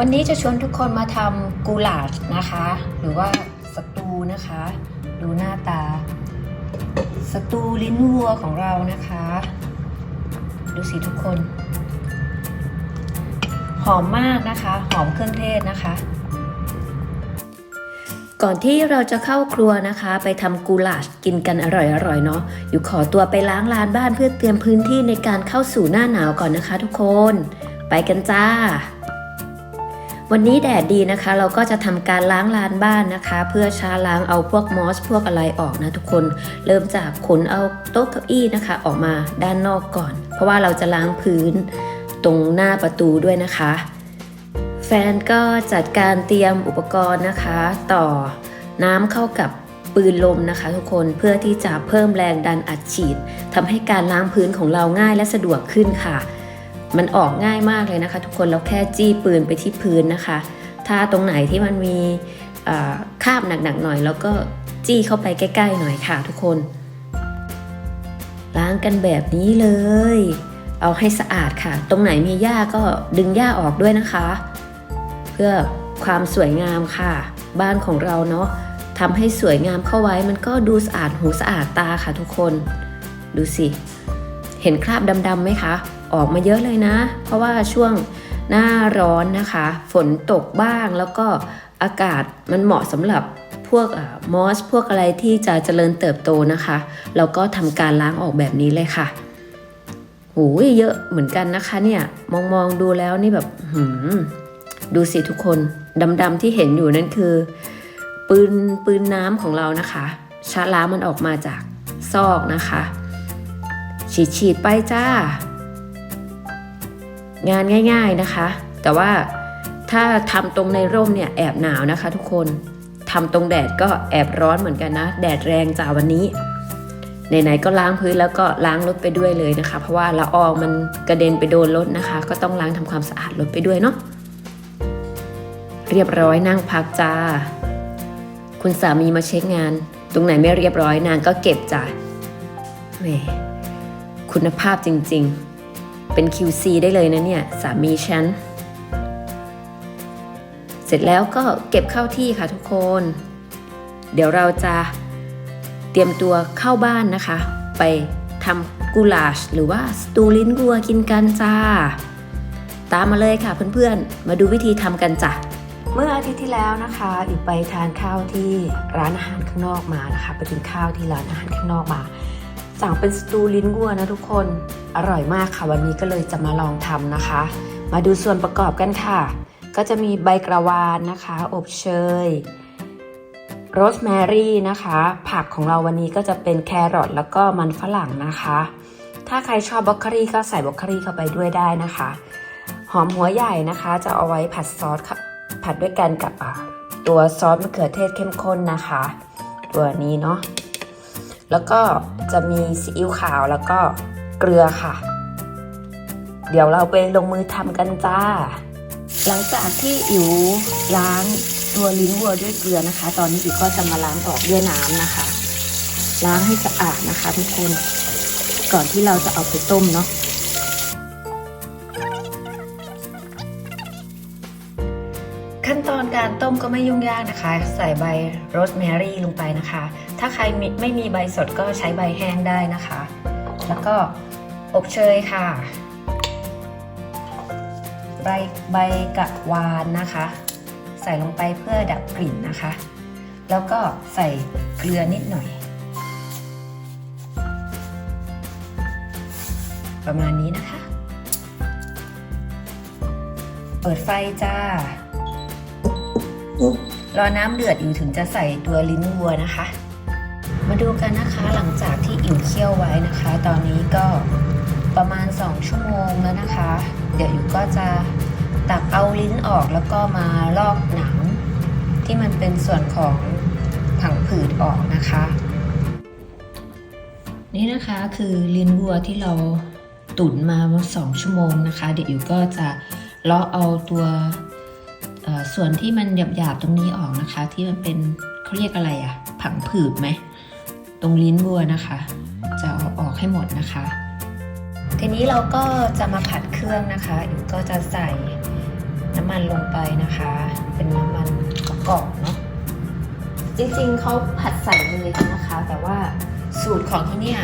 วันนี้จะชวนทุกคนมาทำกูหลาชนะคะ หรือว่าสตูนะคะ ดูหน้าตา สตูลิ้นวัวของเรานะคะ ดูสิทุกคน หอมมากนะคะ หอมเครื่องเทศนะคะ ก่อนที่เราจะเข้าครัวนะคะ ไปทำกูหลาชกินกันอร่อยๆเนาะอยู่ขอตัวไปล้างลานบ้านเพื่อเตรียมพื้นที่ในการเข้าสู่หน้าหนาวก่อนนะคะ ทุกคน ไปกันจ้า วันนี้แดดดีนะคะ เราก็จะทำการล้างลานบ้านนะคะ เพื่อช้าล้างเอาพวกมอสพวกอะไรออกนะทุกคน เริ่มจากขนเอาโต๊ะเก้าอี้นะคะ ออกมาด้านนอกก่อน เพราะว่าเราจะล้างพื้นตรงหน้าประตูด้วยนะคะ แฟนก็จัดการเตรียมอุปกรณ์นะคะ ต่อน้ำเข้ากับปืนลมนะคะทุกคนเพื่อที่จะเพิ่มแรงดันอัดฉีดทำให้การล้างพื้นของเราง่ายและสะดวกขึ้นค่ะ มันออกง่ายมากเลยนะคะ ทุกคนเราแค่จี้ปืนไปที่พื้นนะคะ ถ้าตรงไหนที่มันมีคราบหนักๆหน่อย แล้วก็จี้เข้าไปใกล้ๆหน่อยค่ะทุกคน ล้างกันแบบนี้เลย เอาให้สะอาดค่ะ ตรงไหนมีหญ้าก็ดึงหญ้าออกด้วยนะคะ เพื่อความสวยงามค่ะ บ้านของเราเนาะทำให้สวยงามเข้าไว้มันก็ดูสะอาดหูสะอาดตาค่ะทุกคน ดูสิ เห็นคราบดำๆไหมคะ ออกมาเยอะเลยนะ เพราะว่าช่วงหน้าร้อนนะคะ ฝนตกบ้างแล้วก็อากาศมันเหมาะสำหรับพวกมอสพวกอะไรที่จะเจริญเติบโตนะคะ เราก็ทำการล้างออกแบบนี้เลยค่ะโอ้ยเยอะเหมือนกันนะคะเนี่ยมองมองดูแล้วนี่แบบหืมดูสิทุกคนดำๆที่เห็นอยู่นั่นคือ ปืนปืนน้ำของเรานะคะชาล้างมันออกมาจากซอกนะคะ ฉีดฉีดไปจ้า งานง่ายๆนะคะ แต่ว่าถ้าทำตรงในร่มเนี่ยแอบหนาวนะคะทุกคนทำตรงแดดก็แอบร้อนเหมือนกันนะ แดดแรงจ้าวันนี้ไหนๆก็ล้างพื้นแล้วก็ล้างรถไปด้วยเลยนะคะ เพราะว่าละอองมันกระเด็นไปโดนรถนะคะ ก็ต้องล้างทำความสะอาดรถไปด้วยเนาะเรียบร้อยนั่งพักจ้า คุณสามีมาเช็คงาน ตรงไหนไม่เรียบร้อยนางก็เก็บจ้าแหมคุณภาพจริง ๆ เป็น QC ได้เลยนะเนี่ย สามีฉัน เสร็จแล้วก็เก็บเข้าที่ค่ะทุกคน เดี๋ยวเราจะเตรียมตัวเข้าบ้านนะคะ ไปทำกูลาชหรือว่าสตูลิ้นวัวกินกันจ้า ตามมาเลยค่ะเพื่อนๆ มาดูวิธีทำกันจ้ะเมื่ออาทิตย์ที่แล้วนะคะอยู่ไปทานข้าวที่ร้านอาหารข้างนอกมานะคะ ไปกินข้าวที่ร้านอาหารข้างนอกมา สั่งเป็นสตูลิ้นวัวนะทุกคน อร่อยมากค่ะวันนี้ก็เลยจะมาลองทำนะคะ มาดูส่วนประกอบกันค่ะ ก็จะมีใบกระวานนะคะ อบเชยโรสแมรี่นะคะ ผักของเราวันนี้ก็จะเป็นแครอทแล้วก็มันฝรั่งนะคะ ถ้าใครชอบบรอกโคลีก็ใส่บรอกโคลีเข้าไปด้วยได้นะคะ หอมหัวใหญ่นะคะ จะเอาไว้ผัดซอสค่ะผัดด้วยกันกับตัวซอสมะเขือเทศเข้มข้นนะคะ ตัวนี้เนาะ แล้วก็จะมีซีอิ๊วขาวแล้วก็เกลือค่ะ เดี๋ยวเราไปลงมือทำกันจ้า หลังจากที่อิ๋วล้างตัวลิ้นวัวด้วยเกลือนะคะ ตอนนี้อิ๋วก็จะมาล้างออกด้วยน้ำนะคะ ล้างให้สะอาดนะคะทุกคน ก่อนที่เราจะเอาไปต้มเนาะ การต้มก็ไม่ยุ่งยากนะคะ ใส่ใบโรสแมรี่ลงไปนะคะ ถ้าใครไม่มีใบสดก็ใช้ใบแห้งได้นะคะ แล้วก็อบเชยค่ะ ใบใบกะวานนะคะ ใส่ลงไปเพื่อดับกลิ่นนะคะ แล้วก็ใส่เกลือนิดหน่อย ประมาณนี้นะคะ เปิดไฟจ้า รอน้ำเดือดอยู่ถึงจะใส่ตัวลิ้นวัวนะคะ มาดูกันนะคะหลังจากที่อิ่วเคี่ยวไว้นะคะ ตอนนี้ก็ประมาณ 2 ชั่วโมงแล้วนะคะ เดี๋ยวอยู่ก็จะตักเอาลิ้นออกแล้วก็มาลอกหนัง ที่มันเป็นส่วนของผังผืดออกนะคะ นี่นะคะคือลิ้นวัวที่เราตุ๋นมาเมื่อสองชั่วโมงนะคะ เดี๋ยวอยู่ก็จะเลาะเอาตัว ส่วนที่มันหยาบๆตรงนี้ออกนะคะ ที่มันเป็นเขาเรียกอะไรอะผังผืดไหมตรงลิ้นวัวนะคะ จะเอาออกให้หมดนะคะ ทีนี้เราก็จะมาผัดเครื่องนะคะอยู่ก็จะใส่น้ำมันลงไปนะคะ เป็นน้ำมันมะกอกเนาะจริงๆเขาผัดใส่เลยนะคะ แต่ว่าสูตรของที่เนี่ย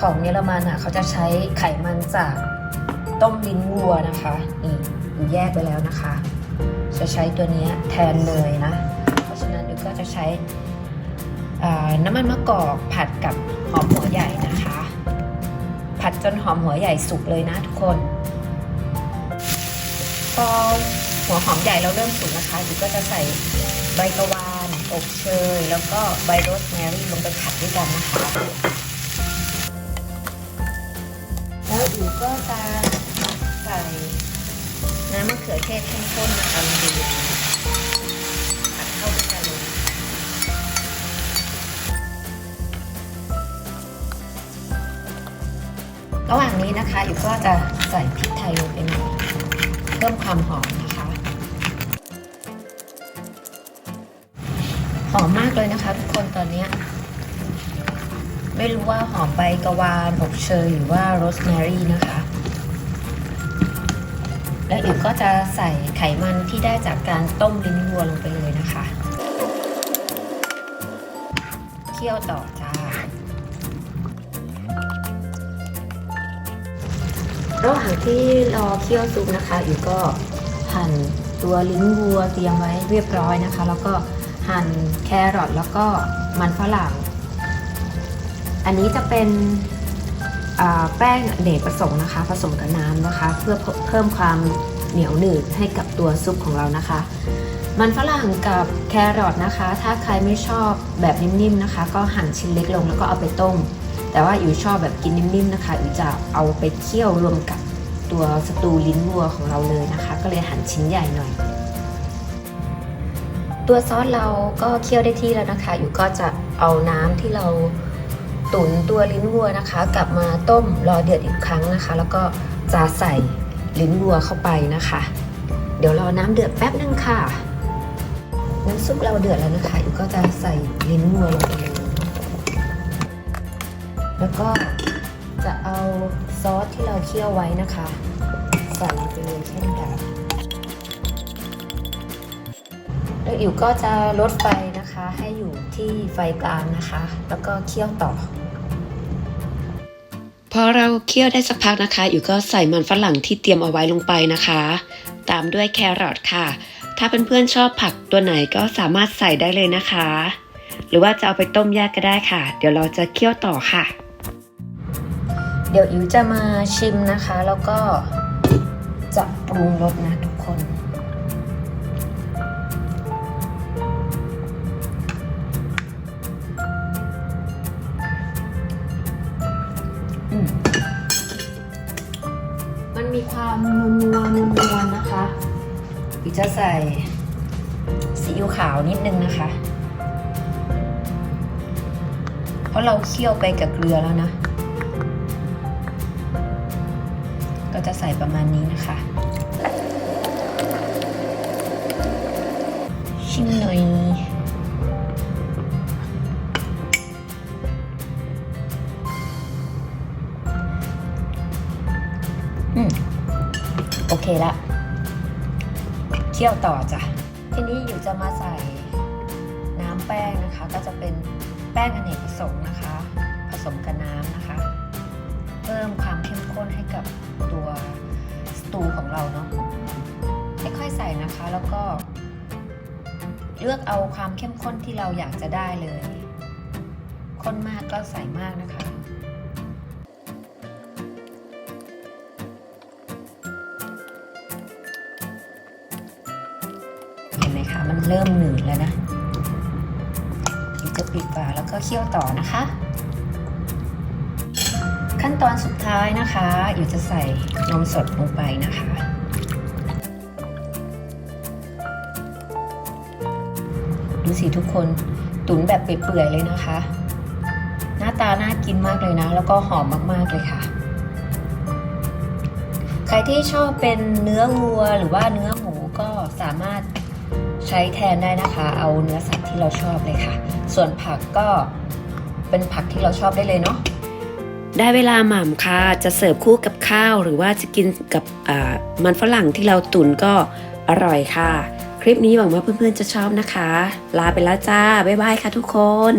ของเยอรมันอะเขาจะใช้ไขมันจากต้มลิ้นวัวนะคะนี่อยู่แยกไปแล้วนะคะ จะใช้ตัวนี้แทนเลยนะ เพราะฉะนั้นดิวก็จะใช้น้ำมันมะกอกผัดกับหอมหัวใหญ่นะคะ ผัดจนหอมหัวใหญ่สุกเลยนะทุกคน พอหัวหอมใหญ่เราเริ่มสุกนะคะดิวก็จะใส่ใบกะวานอบเชยแล้วก็ใบโรสแมรี่ลงไปผัดด้วยกันนะคะ แล้วดิวก็จะใส่ มะเขือเทศเข้มข้นนะคะลงไปเลยผัดเข้าด้วยกันเลยระหว่างนี้นะคะอยู่ก็จะใส่พริกไทยลงไปหน่อยเพิ่มความหอมนะคะ หอมมากเลยนะคะ ทุกคนตอนนี้ไม่รู้ว่าหอมใบกะวานอบเชยหรือว่าโรสแมรี่นะคะ แล้วอิ๋วก็จะใส่ไขมันที่ได้จากการต้มลิ้นวัวลงไปเลยนะคะ เคี่ยวต่อจ้า ระหว่างที่รอเคี่ยวซุปนะคะอยู่ก็หั่นตัวลิ้นวัวเตรียมไว้เรียบร้อยนะคะ แล้วก็หั่นแครอทแล้วก็มันฝรั่ง อันนี้จะเป็น แป้งเนกประสงค์นะคะ ผสมกับน้ำนะคะ เพื่อเพิ่มความเหนียวหนืดให้กับตัวซุปของเรานะคะ มันฝรั่งกับแครอทนะคะ ถ้าใครไม่ชอบแบบนิ่มๆนะคะ ก็หั่นชิ้นเล็กลงแล้วก็เอาไปต้ม แต่ว่าอยู่ชอบแบบกินนิ่มๆนะคะอยู่จะเอาไปเคี่ยวรวมกับตัวสตูลิ้นวัวของเราเลยนะคะ ก็เลยหั่นชิ้นใหญ่หน่อย ตัวซอสเราก็เคี่ยวได้ที่แล้วนะคะ อยู่ก็จะเอาน้ำที่เรา ตุ๋นตัวลิ้นวัวนะคะ กลับมาต้มรอเดือดอีกครั้งนะคะ แล้วก็จะใส่ลิ้นวัวเข้าไปนะคะ เดี๋ยวรอน้ำเดือดแป๊บนึงค่ะ น้ำซุปเราเดือดแล้วนะคะอยู่ก็จะใส่ลิ้นวัวลงไปเลยแล้วก็จะเอาซอสที่เราเคี่ยวไว้นะคะใส่ไปเลยเช่นกันแล้วอิ๋วก็จะลดไฟ นะคะ ให้อยู่ที่ไฟกลางนะคะ แล้วก็เคี่ยวต่อ พอเราเคี่ยวได้สักพักนะคะอิ๋วก็ใส่มันฝรั่งที่เตรียมเอาไว้ลงไปนะคะ ตามด้วยแครอทค่ะ ถ้าเพื่อนๆชอบผักตัวไหนก็สามารถใส่ได้เลยนะคะ หรือว่าจะเอาไปต้มแยกก็ได้ค่ะ เดี๋ยวเราจะเคี่ยวต่อค่ะ เดี๋ยวอิ๋วจะมาชิมนะคะ แล้วก็จะปรุงรสนะทุก มีความนัวๆนัวๆนะคะอิ๋วจะใส่ซีอิ๊วขาวนิดนึงนะคะ เพราะเราเคี่ยวไปกับเกลือแล้วนะ ก็จะใส่ประมาณนี้นะคะ ชิมหน่อย เคละเคี่ยวต่อจ้ะทีนี้อยู่จะมาใส่น้ำแป้งนะคะ ก็จะเป็นแป้งอเนกประสงค์นะคะ ผสมกับน้ำนะคะ เพิ่มความเข้มข้นให้กับตัวสตูของเราเนาะค่อยๆใส่นะคะแล้วก็ เลือกเอาความเข้มข้นที่เราอยากจะได้เลย ข้นมากก็ใส่มากนะคะ เริ่มหนืดแล้วนะอีกจะปิดฝาแล้วก็เคี่ยวต่อนะคะ ขั้นตอนสุดท้ายนะคะอยู่จะใส่นมสดลงไปนะคะดูสิทุกคนตุ๋นแบบเปื่อยๆเลยนะคะ หน้าตาน่ากินมากเลยนะ แล้วก็หอมมากๆเลยค่ะ ใครที่ชอบเป็นเนื้อวัวหรือว่าเนื้อ ช้แทนได้นะคะ เอาเนื้อสัตว์ที่เราชอบเลยค่ะ ส่วนผักก็เป็นผักที่เราชอบได้เลยเนาะได้เวลาหม่ำค่ะ จะเสิร์ฟคู่กับข้าวหรือว่าจะกินกับมันฝรั่งที่เราตุ๋นก็อร่อยค่ะ คลิปนี้หวังว่าเพื่อนๆจะชอบนะคะ ลาไปแล้วจ้า บ๊ายบายค่ะทุกคน